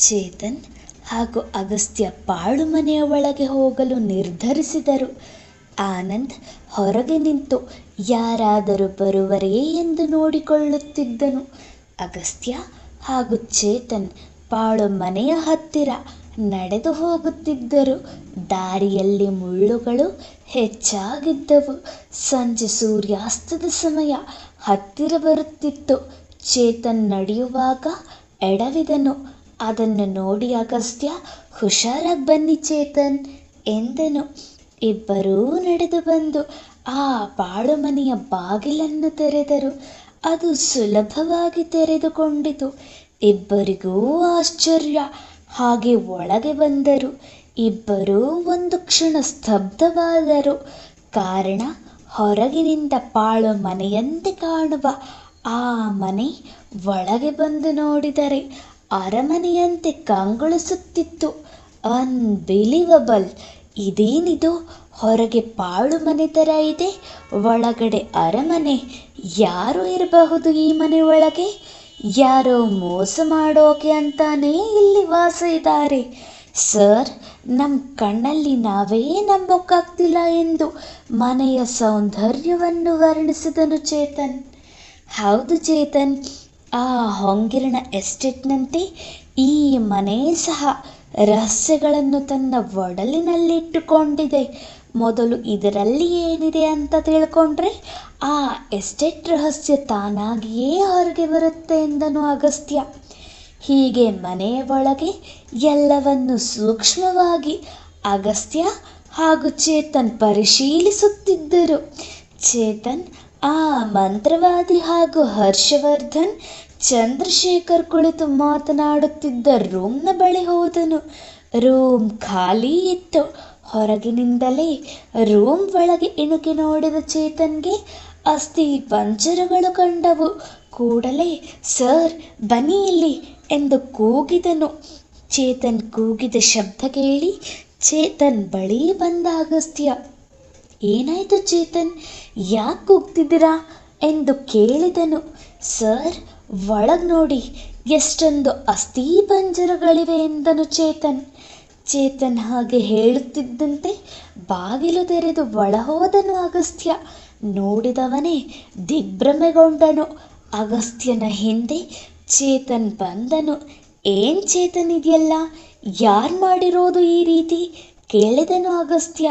ಚೇತನ್ ಹಾಗೂ ಅಗಸ್ತ್ಯ ಪಾಳು ಮನೆಯ ಒಳಗೆ ಹೋಗಲು ನಿರ್ಧರಿಸಿದರು. ಆನಂದ್ ಹೊರಗೆ ನಿಂತು, ಯಾರಾದರೂ ಬರುವರೇ ಎಂದು ನೋಡಿಕೊಳ್ಳುತ್ತಿದ್ದನು. ಅಗಸ್ತ್ಯ ಹಾಗೂ ಚೇತನ್ ಪಾಳು ಮನೆಯ ಹತ್ತಿರ ನಡೆದು ಹೋಗುತ್ತಿದ್ದರು. ದಾರಿಯಲ್ಲಿ ಮುಳ್ಳುಗಳು ಹೆಚ್ಚಾಗಿದ್ದವು. ಸಂಜೆ ಸೂರ್ಯಾಸ್ತದ ಸಮಯ. ಹತ್ತಿರ ಬರುತ್ತಿತ್ತು. ಚೇತನ್ ನಡೆಯುವಾಗ ಎಡವಿದನು. ಅದನ್ನು ನೋಡಿ ಅಗಸ್ತ್ಯ ಹುಷಾರಾಗಿ ಬನ್ನಿ ಚೇತನ್ ಎಂದನು. ಇಬ್ಬರೂ ನಡೆದು ಬಂದು ಆ ಪಾಳು ಮನೆಯ ಬಾಗಿಲನ್ನು ತೆರೆದರು. ಅದು ಸುಲಭವಾಗಿ ತೆರೆದುಕೊಂಡಿತು. ಇಬ್ಬರಿಗೂ ಆಶ್ಚರ್ಯ. ಹಾಗೆ ಒಳಗೆ ಬಂದರು. ಇಬ್ಬರೂ ಒಂದು ಕ್ಷಣ ಸ್ತಬ್ಧವಾದರು. ಕಾರಣ, ಹೊರಗಿನಿಂದ ಪಾಳು ಮನೆಯಂತೆ ಕಾಣುವ ಆ ಮನೆ ಒಳಗೆ ಬಂದು ನೋಡಿದರೆ ಅರಮನೆಯಂತೆ ಕಂಗೊಳಿಸುತ್ತಿತ್ತು. ಅನ್ಬಿಲೀವಬಲ್. ಇದೇನಿದು? ಹೊರಗೆ ಪಾಳು ಮನೆ ಥರ ಇದೆ. ಒಳಗಡೆ ಅರಮನೆ. ಯಾರು ಇರಬಹುದು ಈ ಮನೆ ಒಳಗೆ? ಯಾರೋ ಮೋಸ ಮಾಡೋಕೆ ಅಂತಾನೇ ಇಲ್ಲಿ ವಾಸ ಇದ್ದಾರೆ. ಸರ್ ನಮ್ಮ ಕಣ್ಣಲ್ಲಿ ನಾವೇ ನಂಬೋಕ್ಕಾಗ್ತಿಲ್ಲ ಎಂದು ಮನೆಯ ಸೌಂದರ್ಯವನ್ನು ವರ್ಣಿಸಿದನು ಚೇತನ್. ಹೌದು ಚೇತನ್. ಆ ಹೊಂಗಿರಣ ಎಸ್ಟೇಟ್ನಂತೆ ಈ ಮನೆ ಸಹ ರಹಸ್ಯಗಳನ್ನು ತನ್ನ ಒಡಲಿನಲ್ಲಿಟ್ಟುಕೊಂಡಿದೆ. ಮೊದಲು ಇದರಲ್ಲಿ ಏನಿದೆ ಅಂತ ತಿಳ್ಕೊಂಡ್ರೆ, ಆ ಎಸ್ಟೇಟ್ ರಹಸ್ಯ ತಾನಾಗಿಯೇ ಹೊರಗೆ ಬರುತ್ತೆ ಎಂದನು ಅಗಸ್ತ್ಯ. ಹೀಗೆ ಮನೆಯ ಒಳಗೆ ಎಲ್ಲವನ್ನು ಸೂಕ್ಷ್ಮವಾಗಿ ಅಗಸ್ತ್ಯ ಹಾಗೂ ಚೇತನ್ ಪರಿಶೀಲಿಸುತ್ತಿದ್ದರು. ಚೇತನ್, ಆ ಮಂತ್ರವಾದಿ ಹಾಗೂ ಹರ್ಷವರ್ಧನ್ ಚಂದ್ರಶೇಖರ್ ಕುಳಿತು ಮಾತನಾಡುತ್ತಿದ್ದ ರೂಮ್ನ ಬಳಿ ಹೋದನು. ರೂಮ್ ಖಾಲಿ ಇತ್ತು. ಹೊರಗಿನಿಂದಲೇ ರೂಮ್ ಒಳಗೆ ಇಣುಕಿ ನೋಡಿದ ಚೇತನ್ಗೆ ಅಸ್ಥಿ ಪಂಜರಗಳು ಕಂಡವು. ಕೂಡಲೇ, ಸರ್, ಬನ್ನಿ ಇಲ್ಲಿ ಎಂದು ಕೂಗಿದನು. ಚೇತನ್ ಕೂಗಿದ ಶಬ್ದ ಕೇಳಿ ಚೇತನ್ ಬಳಿ ಬಂದ ಅಗಸ್ತ್ಯ. ಏನಾಯ್ತು ಚೇತನ್? ಯಾಕೆ ಕೂಗ್ತಿದ್ದೀರಾ? ಎಂದು ಕೇಳಿದನು. ಸರ್ ಒಳಗ್ ನೋಡಿ ಎಷ್ಟೊಂದು ಅಸ್ಥಿ ಪಂಜರಗಳಿವೆ ಎಂದನು ಚೇತನ್. ಚೇತನ್ ಹಾಗೆ ಹೇಳುತ್ತಿದ್ದಂತೆ ಬಾಗಿಲು ತೆರೆದು ಒಳ ಹೋದನು ಅಗಸ್ತ್ಯ. ನೋಡಿದವನೇ ದಿಗ್ಭ್ರಮೆಗೊಂಡನು. ಅಗಸ್ತ್ಯನ ಹಿಂದೆ ಚೇತನ್ ಬಂದನು. ಏನ್ ಚೇತನ್ ಇದೆಯಲ್ಲ? ಯಾರು ಮಾಡಿರೋದು ಈ ರೀತಿ? ಕೇಳಿದನು ಅಗಸ್ತ್ಯ.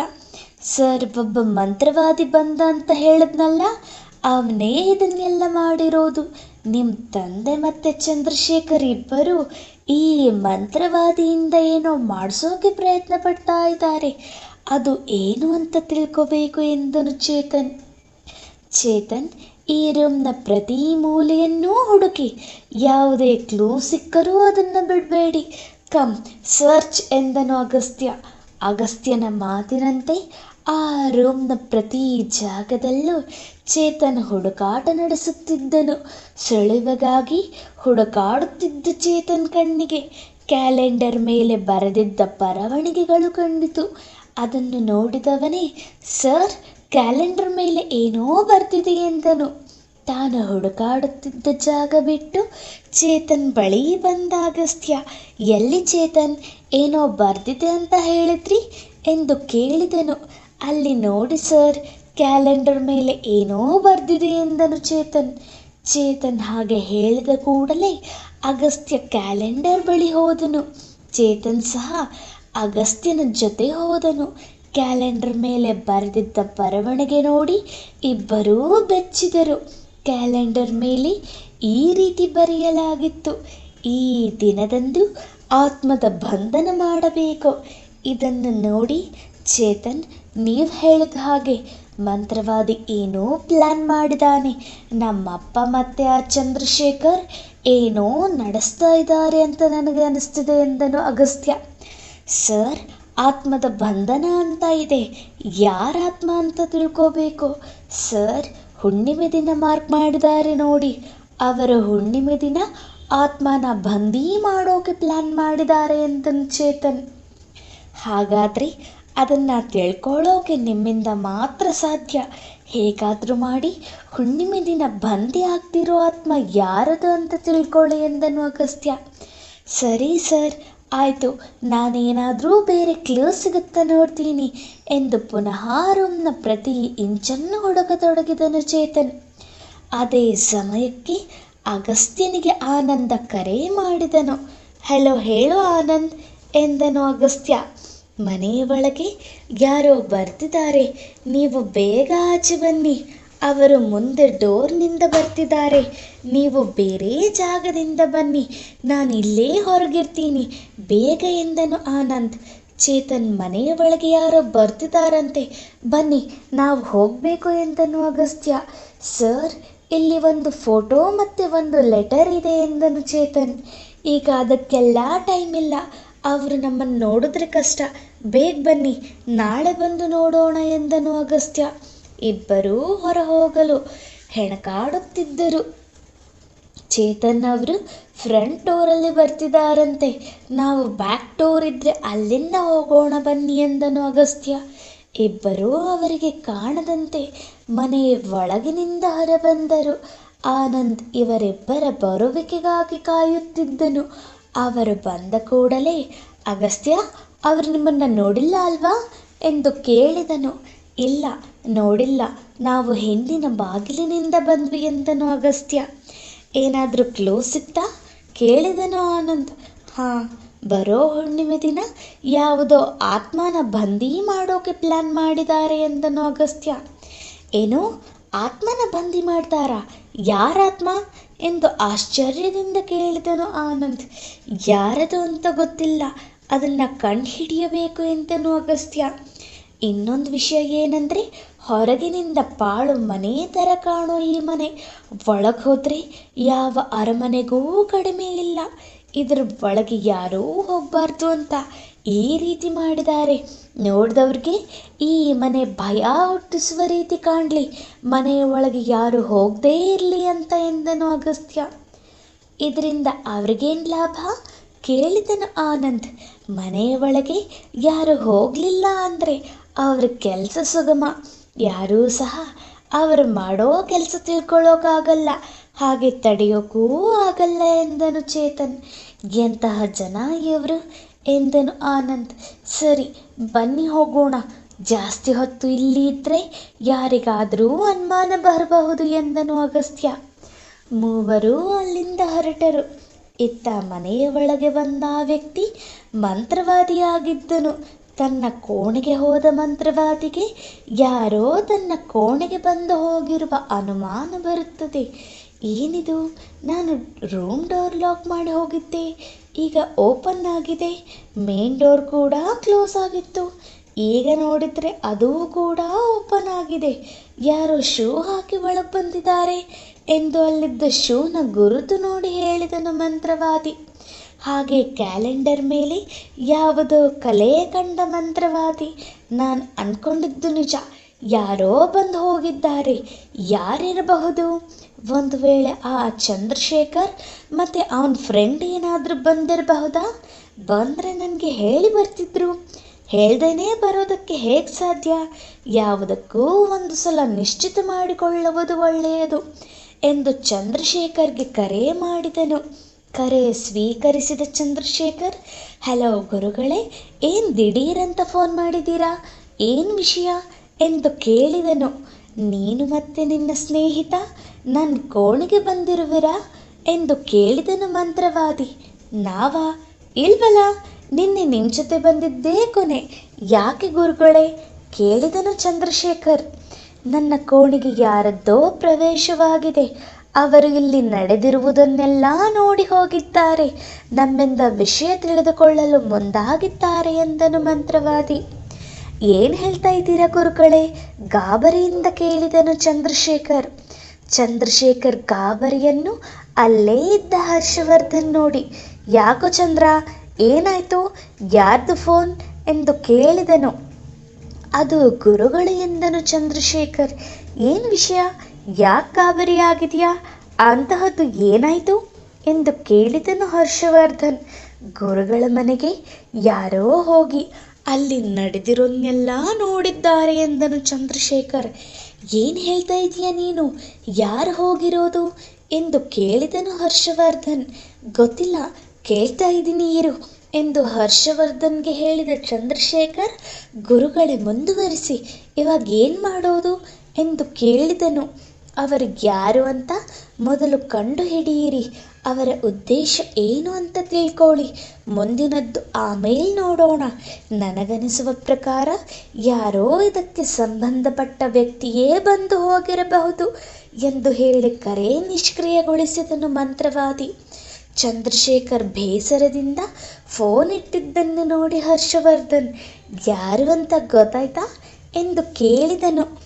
ಸರ್, ಒಬ್ಬ ಮಂತ್ರವಾದಿ ಬಂದ ಅಂತ ಹೇಳಿದ್ನಲ್ಲ, ಅವನೇ ಇದನ್ನೆಲ್ಲ ಮಾಡಿರೋದು. ನಿಮ್ಮ ತಂದೆ ಮತ್ತೆ ಚಂದ್ರಶೇಖರ್ ಇಬ್ಬರು ಈ ಮಂತ್ರವಾದಿಯಿಂದ ಏನೋ ಮಾಡಿಸೋಕೆ ಪ್ರಯತ್ನ ಪಡ್ತಾ ಇದ್ದಾರೆ. ಅದು ಏನು ಅಂತ ತಿಳ್ಕೋಬೇಕು ಎಂದನು ಚೇತನ್. ಚೇತನ್ ಈ ರೂಮ್ನ ಪ್ರತಿ ಮೂಲೆಯನ್ನೂ ಹುಡುಕಿ, ಯಾವುದೇ ಕ್ಲೂ ಸಿಕ್ಕರೂ ಅದನ್ನು ಬಿಡಬೇಡಿ. ಕಮ್, ಸರ್ಚ್ ಎಂದನು ಅಗಸ್ತ್ಯ. ಅಗಸ್ತ್ಯನ ಮಾತಿನಂತೆ ಆ ರೂಮ್ನ ಪ್ರತಿ ಜಾಗದಲ್ಲೂ ಚೇತನ್ ಹುಡುಕಾಟ ನಡೆಸುತ್ತಿದ್ದನು. ಸುಳಿವಿಗಾಗಿ ಹುಡುಕಾಡುತ್ತಿದ್ದ ಚೇತನ್ ಕಣ್ಣಿಗೆ ಕ್ಯಾಲೆಂಡರ್ ಮೇಲೆ ಬರೆದಿದ್ದ ಬರವಣಿಗೆಗಳು ಕಂಡಿತು. ಅದನ್ನು ನೋಡಿದವನೇ, ಸರ್, ಕ್ಯಾಲೆಂಡರ್ ಮೇಲೆ ಏನೋ ಬರ್ತಿದೆ ಎಂದನು. ತಾನು ಹುಡುಕಾಡುತ್ತಿದ್ದ ಜಾಗ ಬಿಟ್ಟು ಚೇತನ್ ಬಳಿ ಬಂದ ಅಗಸ್ತ್ಯ, ಎಲ್ಲಿ ಚೇತನ್, ಏನೋ ಬರ್ದಿದೆ ಅಂತ ಹೇಳಿದ್ರಿ? ಎಂದು ಕೇಳಿದನು. ಅಲ್ಲಿ ನೋಡಿ ಸರ್, ಕ್ಯಾಲೆಂಡರ್ ಮೇಲೆ ಏನೋ ಬರೆದಿದೆ ಎಂದನು ಚೇತನ್. ಚೇತನ್ ಹಾಗೆ ಹೇಳಿದ ಕೂಡಲೇ ಅಗಸ್ತ್ಯ ಕ್ಯಾಲೆಂಡರ್ ಬಳಿ ಹೋದನು. ಚೇತನ್ ಸಹ ಅಗಸ್ತ್ಯನ ಜೊತೆ ಹೋದನು. ಕ್ಯಾಲೆಂಡರ್ ಮೇಲೆ ಬರೆದಿದ್ದ ಬರವಣಿಗೆ ನೋಡಿ ಇಬ್ಬರೂ ಬೆಚ್ಚಿದರು. ಕ್ಯಾಲೆಂಡರ್ ಮೇಲೆ ಈ ರೀತಿ ಬರೆಯಲಾಗಿತ್ತು. ಈ ದಿನದಂದು ಆತ್ಮದ ಬಂಧನ ಮಾಡಬೇಕು. ಇದನ್ನು ನೋಡಿ ಚೇತನ್ ನೀವು ಹೇಳಿದ ಹಾಗೆ ಮಂತ್ರವಾದಿ ಏನೋ ಪ್ಲ್ಯಾನ್ ಮಾಡಿದಾನೆ. ನಮ್ಮಪ್ಪ ಮತ್ತೆ ಆ ಚಂದ್ರಶೇಖರ್ ಏನೋ ನಡೆಸ್ತಾ ಇದ್ದಾರೆ ಅಂತ ನನಗೆ ಅನಿಸ್ತಿದೆ ಎಂದನು ಅಗಸ್ತ್ಯ. ಸರ್, ಆತ್ಮದ ಬಂಧನ ಅಂತ ಇದೆ. ಯಾರ ಆತ್ಮ ಅಂತ ತಿಳ್ಕೋಬೇಕು? ಸರ್, ಹುಣ್ಣಿಮೆ ದಿನ ಮಾರ್ಕ್ ಮಾಡಿದ್ದಾರೆ ನೋಡಿ. ಅವರ ಹುಣ್ಣಿಮೆ ದಿನ ಆತ್ಮನ ಬಂದೀ ಮಾಡೋಕೆ ಪ್ಲ್ಯಾನ್ ಮಾಡಿದ್ದಾರೆ ಅಂತ ಚೇತನ್. ಹಾಗಾದರೆ ಅದನ್ನು ತಿಳ್ಕೊಳ್ಳೋಕೆ ನಿಮ್ಮಿಂದ ಮಾತ್ರ ಸಾಧ್ಯ. ಹೇಗಾದರೂ ಮಾಡಿ, ಹುಣ್ಣಿಮೆ ದಿನ ಬಂದಿ ಆಗ್ತಿರೋ ಆತ್ಮ ಯಾರದು ಅಂತ ತಿಳ್ಕೊಳ್ಳಿ ಎಂದನು ಅಗಸ್ತ್ಯ. ಸರಿ ಸರ್, ಆಯಿತು. ನಾನೇನಾದರೂ ಬೇರೆ ಕ್ಲೂ ಸಿಗುತ್ತಾ ನೋಡ್ತೀನಿ ಎಂದು ಪುನಃ ರೂಮ್ನ ಪ್ರತಿ ಇಂಚನ್ನು ಹುಡುಕತೊಡಗಿದನು ಚೇತನ್. ಅದೇ ಸಮಯಕ್ಕೆ ಅಗಸ್ತ್ಯನಿಗೆ ಆನಂದ ಕರೆ ಮಾಡಿದನು. ಹಲೋ, ಹೇಳು ಆನಂದ್, ಎಂದನು ಅಗಸ್ತ್ಯ. ಮನೆಯ ಒಳಗೆ ಯಾರೋ ಬರ್ತಿದ್ದಾರೆ. ನೀವು ಬೇಗ ಆಚೆ ಬನ್ನಿ. ಅವರು ಮುಂದೆ ಡೋರ್ನಿಂದ ಬರ್ತಿದ್ದಾರೆ. ನೀವು ಬೇರೆ ಜಾಗದಿಂದ ಬನ್ನಿ. ನಾನು ಇಲ್ಲೇ ಹೊರಗಿರ್ತೀನಿ. ಬೇಗ ಎಂದನು ಆನಂದ್. ಚೇತನ್ ಮನೆಯ ಒಳಗೆ ಯಾರೋ ಬರ್ತಿದ್ದಾರಂತೆ. ಬನ್ನಿ, ನಾವು ಹೋಗಬೇಕು ಎಂದನು ಅಗಸ್ತ್ಯ. ಸರ್, ಇಲ್ಲಿ ಒಂದು ಫೋಟೋ ಮತ್ತು ಒಂದು ಲೆಟರ್ ಇದೆ ಎಂದನು ಚೇತನ್. ಈಗ ಅದಕ್ಕೆಲ್ಲ ಟೈಮ್ ಇಲ್ಲ ಅವರು ನಮ್ಮನ್ನು ನೋಡಿದ್ರೆ ಕಷ್ಟ. ಬೇಗ ಬನ್ನಿ, ನಾಳೆ ಬಂದು ನೋಡೋಣ ಎಂದನು ಅಗಸ್ತ್ಯ. ಇಬ್ಬರೂ ಹೊರ ಹೋಗಲು ಹೆಣಕಾಡುತ್ತಿದ್ದರು. ಚೇತನ್ ಅವರು ಫ್ರಂಟ್ ಡೋರಲ್ಲಿ ಬರ್ತಿದ್ದಾರಂತೆ. ನಾವು ಬ್ಯಾಕ್ ಡೋರ್ ಇದ್ರೆ ಅಲ್ಲಿಂದ ಹೋಗೋಣ ಬನ್ನಿ ಎಂದನು ಅಗಸ್ತ್ಯ. ಇಬ್ಬರೂ ಅವರಿಗೆ ಕಾಣದಂತೆ ಮನೆ ಒಳಗಿನಿಂದ ಹೊರಬಂದರು. ಆನಂದ್ ಇವರಿಬ್ಬರ ಬರುವಿಕೆಗಾಗಿ ಕಾಯುತ್ತಿದ್ದನು. ಅವರು ಬಂದ ಕೂಡಲೇ, ಅಗಸ್ತ್ಯ, ಅವರು ನಿಮ್ಮನ್ನು ನೋಡಿಲ್ಲ ಅಲ್ವಾ? ಎಂದು ಕೇಳಿದನು. ಇಲ್ಲ, ನೋಡಿಲ್ಲ. ನಾವು ಹಿಂದಿನ ಬಾಗಿಲಿನಿಂದ ಬಂದ್ವಿ, ಎಂದನು ಅಗಸ್ತ್ಯ. ಏನಾದರೂ ಕ್ಲೋಸ್ ಸಿಕ್ತಾ ಕೇಳಿದನು ಆನಂದ್. ಹಾಂ, ಬರೋ ಹುಣ್ಣಿಮೆ ದಿನ ಯಾವುದೋ ಆತ್ಮನ ಬಂದಿ ಮಾಡೋಕೆ ಪ್ಲ್ಯಾನ್ ಮಾಡಿದ್ದಾರೆ, ಎಂದನು ಅಗಸ್ತ್ಯ. ಏನು? ಆತ್ಮನ ಬಂದಿ ಮಾಡ್ತಾರಾ? ಯಾರಾತ್ಮ ಎಂದು ಆಶ್ಚರ್ಯದಿಂದ ಕೇಳಿದನು ಆನಂದ್. ಯಾರದು ಅಂತ ಗೊತ್ತಿಲ್ಲ. ಅದನ್ನು ಕಂಡುಹಿಡಿಯಬೇಕು ಎಂದನು ಅಗಸ್ತ್ಯ. ಇನ್ನೊಂದು ವಿಷಯ ಏನಂದರೆ, ಹೊರಗಿನಿಂದ ಪಾಳು ಮನೆ ಥರ ಕಾಣೋ ಈ ಮನೆ. ಒಳಗೆ ಹೋದರೆ ಯಾವ ಅರಮನೆಗೂ ಕಡಿಮೆ ಇಲ್ಲ. ಇದರ ಒಳಗೆ ಯಾರೂ ಹೋಗಬಾರ್ದು ಅಂತ. ಈ ರೀತಿ ಮಾಡಿದ್ದಾರೆ. ನೋಡಿದವ್ರಿಗೆ ಈ ಮನೆ ಭಯ ಹುಟ್ಟಿಸುವ ರೀತಿ ಕಾಣಲಿ. ಮನೆಯ ಒಳಗೆ ಯಾರು ಹೋಗದೇ ಇರಲಿ ಅಂತ ಎಂದನು ಅಗಸ್ತ್ಯ. ಇದರಿಂದ ಅವ್ರಿಗೇನು ಲಾಭ? ಕೇಳಿದನು ಆನಂದ್. ಮನೆಯ ಒಳಗೆ ಯಾರು ಹೋಗಲಿಲ್ಲ ಅಂದರೆ ಅವ್ರ ಕೆಲಸ ಸುಗಮ. ಯಾರೂ ಸಹ ಅವರು ಮಾಡೋ ಕೆಲಸ ತಿಳ್ಕೊಳ್ಳೋಕ್ಕಾಗಲ್ಲ ಹಾಗೆ ತಡೆಯೋಕ್ಕೂ ಆಗಲ್ಲ ಎಂದನು ಚೇತನ್. ಎಂತಹ ಜನ ಇವರು? ಎಂದನು ಆನಂದ್. ಸರಿ, ಬನ್ನಿ ಹೋಗೋಣ. ಜಾಸ್ತಿ ಹೊತ್ತು ಇಲ್ಲಿ ಇದ್ರೆ ಯಾರಿಗಾದರೂ ಅನುಮಾನ ಬರಬಹುದು ಎಂದನು ಅಗಸ್ತ್ಯ. ಮೂವರು ಅಲ್ಲಿಂದ ಹೊರಟರು. ಇತ್ತ ಮನೆಯ ಒಳಗೆ ಬಂದ ಆ ವ್ಯಕ್ತಿ ಮಂತ್ರವಾದಿಯಾಗಿದ್ದನು. ತನ್ನ ಕೋಣೆಗೆ ಹೋದ ಮಂತ್ರವಾದಿಗೆ ಯಾರೋ ತನ್ನ ಕೋಣೆಗೆ ಬಂದು ಹೋಗಿರುವ ಅನುಮಾನ ಬರುತ್ತದೆ. ಏನಿದು? ನಾನು ರೂಮ್ ಡೋರ್ ಲಾಕ್ ಮಾಡಿ ಹೋಗಿದ್ದೆ. ಈಗ ಓಪನ್ ಆಗಿದೆ. ಮೇನ್ ಡೋರ್ ಕೂಡ ಕ್ಲೋಸ್ ಆಗಿತ್ತು. ಈಗ ನೋಡಿದರೆ ಅದೂ ಕೂಡ ಓಪನ್ ಆಗಿದೆ. ಯಾರೋ ಶೂ ಹಾಕಿ ಒಳಗೆ ಬಂದಿದ್ದಾರೆ ಎಂದು ಅಲ್ಲಿದ್ದ ಶೂನ ಗುರುತು ನೋಡಿ ಹೇಳಿದನು ಮಂತ್ರವಾದಿ. ಹಾಗೆ ಕ್ಯಾಲೆಂಡರ್ ಮೇಲೆ ಯಾವುದೋ ಕಲೆ ಕಂಡ ಮಂತ್ರವಾದಿ. ನಾನು ಅಂದ್ಕೊಂಡಿದ್ದು ನಿಜ. ಯಾರೋ ಬಂದು ಹೋಗಿದ್ದಾರೆ. ಯಾರಿರಬಹುದು? ಒಂದು ವೇಳೆ ಆ ಚಂದ್ರಶೇಖರ್ ಮತ್ತು ಅವನ ಫ್ರೆಂಡ್ ಏನಾದರೂ ಬಂದಿರಬಹುದಾ? ಬಂದರೆ ನನಗೆ ಹೇಳಿ ಬರ್ತಿದ್ರು. ಹೇಳ್ದೇನೆ ಬರೋದಕ್ಕೆ ಹೇಗೆ ಸಾಧ್ಯ? ಯಾವುದಕ್ಕೂ ಒಂದು ಸಲ ನಿಶ್ಚಿತ ಮಾಡಿಕೊಳ್ಳುವುದು ಒಳ್ಳೆಯದು ಎಂದು ಚಂದ್ರಶೇಖರ್ಗೆ ಕರೆ ಮಾಡಿದನು. ಕರೆ ಸ್ವೀಕರಿಸಿದ ಚಂದ್ರಶೇಖರ್, ಹಲೋ ಗುರುಗಳೇ, ಏನು ದಿಢೀರಂತ ಫೋನ್ ಮಾಡಿದ್ದೀರಾ? ಏನು ವಿಷಯ? ಎಂದು ಕೇಳಿದನು. ನೀನು ಮತ್ತೆ ನಿನ್ನ ಸ್ನೇಹಿತ? ನನ್ನ ಕೋಣೆಗೆ ಬಂದಿರುವಿರಾ? ಎಂದು ಕೇಳಿದನು ಮಂತ್ರವಾದಿ. ನಾವಾ? ಇಲ್ವಲ್ಲ ನಿನ್ನೆ ನಿಮ್ಮ ಜೊತೆ ಬಂದಿದ್ದೇ ಕೊನೆ. ಯಾಕೆ ಗುರುಗಳೇ? ಕೇಳಿದನು ಚಂದ್ರಶೇಖರ್. ನನ್ನ ಕೋಣೆಗೆ ಯಾರದ್ದೋ ಪ್ರವೇಶವಾಗಿದೆ. ಅವರು ಇಲ್ಲಿ ನಡೆದಿರುವುದನ್ನೆಲ್ಲ ನೋಡಿ ಹೋಗಿದ್ದಾರೆ. ನಮ್ಮಿಂದ ವಿಷಯ ತಿಳಿದುಕೊಳ್ಳಲು ಮುಂದಾಗಿದ್ದಾರೆ ಎಂದನು ಮಂತ್ರವಾದಿ. ಏನು ಹೇಳ್ತಾ ಇದ್ದೀರಾ ಗುರುಗಳೇ? ಗಾಬರಿಯಿಂದ ಕೇಳಿದನು ಚಂದ್ರಶೇಖರ್. ಚಂದ್ರಶೇಖರ್ ಗಾಬರಿಯನ್ನು ಅಲ್ಲೇ ಇದ್ದ ಹರ್ಷವರ್ಧನ್ ನೋಡಿ. ಯಾಕೋ ಚಂದ್ರ, ಏನಾಯ್ತು? ಯಾರ್ದು ಫೋನ್ ಎಂದು ಕೇಳಿದನು. ಅದು ಗುರುಗಳು ಎಂದನು ಚಂದ್ರಶೇಖರ್. ಏನು ವಿಷಯ? ಯಾಕೆ ಗಾಬರಿ ಆಗಿದೆಯಾ? ಅಂತಹದ್ದು ಏನಾಯಿತು? ಎಂದು ಕೇಳಿದನು ಹರ್ಷವರ್ಧನ್. ಗುರುಗಳ ಮನೆಗೆ ಯಾರೋ ಹೋಗಿ ಅಲ್ಲಿ ನಡೆದಿರೋನ್ನೆಲ್ಲ ನೋಡಿದ್ದಾರೆ ಎಂದನು ಚಂದ್ರಶೇಖರ್. ಏನು ಹೇಳ್ತಾ ಇದೀಯ ನೀನು? ಯಾರು ಹೋಗಿರೋದು? ಎಂದು ಕೇಳಿದನು ಹರ್ಷವರ್ಧನ್. ಗೊತ್ತಿಲ್ಲ, ಕೇಳ್ತಾ ಇದ್ದೀನಿ ಇರು ಎಂದು ಹರ್ಷವರ್ಧನ್ಗೆ ಹೇಳಿದ ಚಂದ್ರಶೇಖರ್, ಗುರುಗಳೇ ಮುಂದುವರಿಸಿ, ಇವಾಗ ಏನು ಮಾಡೋದು? ಎಂದು ಕೇಳಿದನು. ಅವರಿಗೆ ಯಾರು ಅಂತ ಮೊದಲು ಕಂಡು ಹಿಡಿಯಿರಿ. ಅವರ ಉದ್ದೇಶ ಏನು ಅಂತ ತಿಳ್ಕೊಳ್ಳಿ. ಮುಂದಿನದ್ದು ಆಮೇಲೆ ನೋಡೋಣ. ನನಗನಿಸುವ ಪ್ರಕಾರ ಯಾರೋ ಇದಕ್ಕೆ ಸಂಬಂಧಪಟ್ಟ ವ್ಯಕ್ತಿಯೇ ಬಂದು ಹೋಗಿರಬಹುದು ಎಂದು ಹೇಳಿ ಕರೆ ನಿಷ್ಕ್ರಿಯಗೊಳಿಸಿದನು ಮಂತ್ರವಾದಿ. ಚಂದ್ರಶೇಖರ್ ಬೇಸರದಿಂದ ಫೋನ್ ಇಟ್ಟಿದ್ದನ್ನು ನೋಡಿ ಹರ್ಷವರ್ಧನ್, ಯಾರು ಅಂತ ಗೊತ್ತಾಯ್ತಾ? ಎಂದು ಕೇಳಿದನು.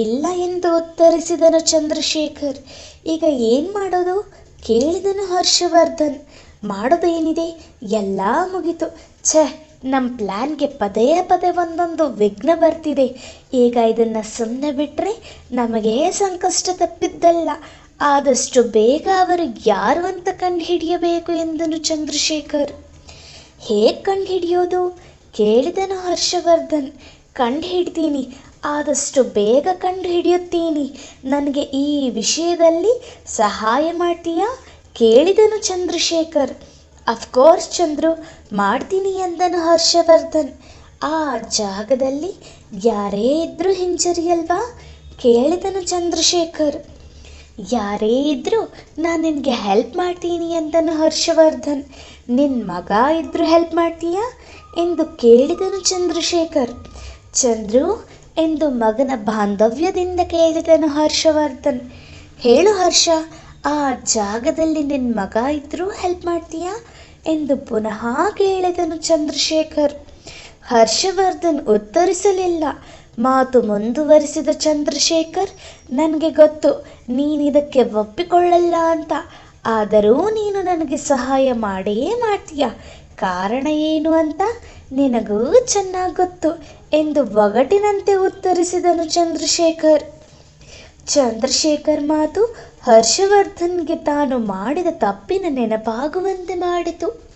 ಇಲ್ಲ ಎಂದು ಉತ್ತರಿಸಿದನು ಚಂದ್ರಶೇಖರ್. ಈಗ ಏನು ಮಾಡೋದು? ಕೇಳಿದನು ಹರ್ಷವರ್ಧನ್. ಮಾಡೋದೇನಿದೆ ಎಲ್ಲ ಮುಗಿತು. ಛೇ ನಮ್ಮ ಪ್ಲ್ಯಾನ್ಗೆ ಪದೇ ಪದೇ ಒಂದೊಂದು ವಿಘ್ನ ಬರ್ತಿದೆ. ಈಗ ಇದನ್ನು ಸುಮ್ಮನೆ ಬಿಟ್ಟರೆ ನಮಗೆ ಸಂಕಷ್ಟ ತಪ್ಪಿದ್ದಲ್ಲ. ಆದಷ್ಟು ಬೇಗ ಅವರು ಯಾರು ಅಂತ ಕಂಡುಹಿಡಿಯಬೇಕು ಎಂದನು ಚಂದ್ರಶೇಖರ್. ಹೇಗೆ ಕಂಡುಹಿಡಿಯೋದು? ಕೇಳಿದನು ಹರ್ಷವರ್ಧನ್. ಕಂಡುಹಿಡ್ತೀನಿ. ಆದಷ್ಟು ಬೇಗ ಕಂಡುಹಿಡಿಯುತ್ತೀನಿ. ನನಗೆ ಈ ವಿಷಯದಲ್ಲಿ ಸಹಾಯ ಮಾಡ್ತೀಯಾ? ಕೇಳಿದನು ಚಂದ್ರಶೇಖರ್. ಅಫ್ಕೋರ್ಸ್ ಚಂದ್ರು. ಮಾಡ್ತೀನಿ ಎಂದನು ಹರ್ಷವರ್ಧನ್. ಆ ಜಾಗದಲ್ಲಿ ಯಾರೇ ಇದ್ದರೂ ಹಿಂಜರಿಯಲ್ವಾ? ಕೇಳಿದನು ಚಂದ್ರಶೇಖರ್. ಯಾರೇ ಇದ್ದರೂ ನಾನು ನಿನಗೆ ಹೆಲ್ಪ್ ಮಾಡ್ತೀನಿ ಎಂದನು ಹರ್ಷವರ್ಧನ್. ನಿನ್ನ ಮಗ ಇದ್ದರೂ ಹೆಲ್ಪ್ ಮಾಡ್ತೀಯಾ? ಎಂದು ಕೇಳಿದನು ಚಂದ್ರಶೇಖರ್. ಚಂದ್ರು ಎಂದು ಮಗನ ಬಾಂಧವ್ಯದಿಂದ ಕೇಳಿದನು ಹರ್ಷವರ್ಧನ್. ಹೇಳು ಹರ್ಷ, ಆ ಜಾಗದಲ್ಲಿ ನಿನ್ನ ಮಗ ಇದ್ದರೂ ಹೆಲ್ಪ್ ಮಾಡ್ತೀಯಾ? ಎಂದು ಪುನಃ ಕೇಳಿದನು ಚಂದ್ರಶೇಖರ್. ಹರ್ಷವರ್ಧನ್ ಉತ್ತರಿಸಲಿಲ್ಲ. ಮಾತು ಮುಂದುವರಿಸಿದ ಚಂದ್ರಶೇಖರ್, ನನಗೆ ಗೊತ್ತು ನೀನಿದಕ್ಕೆ ಒಪ್ಪಿಕೊಳ್ಳಲ್ಲ ಅಂತ. ಆದರೂ ನೀನು ನನಗೆ ಸಹಾಯ ಮಾಡೇ ಮಾಡ್ತೀಯ? ಕಾರಣ ಏನು ಅಂತ ನಿನಗೂ ಚೆನ್ನಾಗಿ ಗೊತ್ತು ಎಂದು ಒಗಟಿನಂತೆ ಉತ್ತರಿಸಿದನು ಚಂದ್ರಶೇಖರ್. ಚಂದ್ರಶೇಖರ್ ಮಾತು ಹರ್ಷವರ್ಧನ್ಗೆ ತಾನು ಮಾಡಿದ ತಪ್ಪಿನ ನೆನಪಾಗುವಂತೆ ಮಾಡಿತು.